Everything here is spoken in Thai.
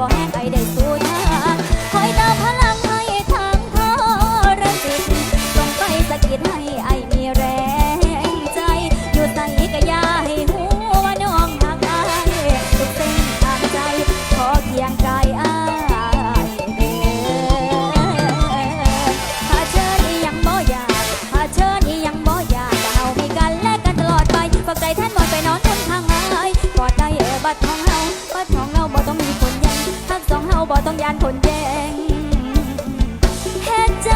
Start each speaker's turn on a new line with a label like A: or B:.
A: บ่แห้งไอได้สู้ทางคอยเติมพลังให้ทางทรจิตส่งไปสะกิดให้ไอมีแรงใจ อยู่ใส่กะยาให้หูว่าน้องหักไอทุกเส้นทางใจ ขอเคียงกายอเด้อถ้าเชิญนี่ยังบ่อยากถ้าเชิญนี่ยังบ่อยากก็เฮามีกันและกันตลอดไปฝากใจท่านบอดไปนอนคนทางไายกอดได้เออบัดของานคนแดงแห่ใจ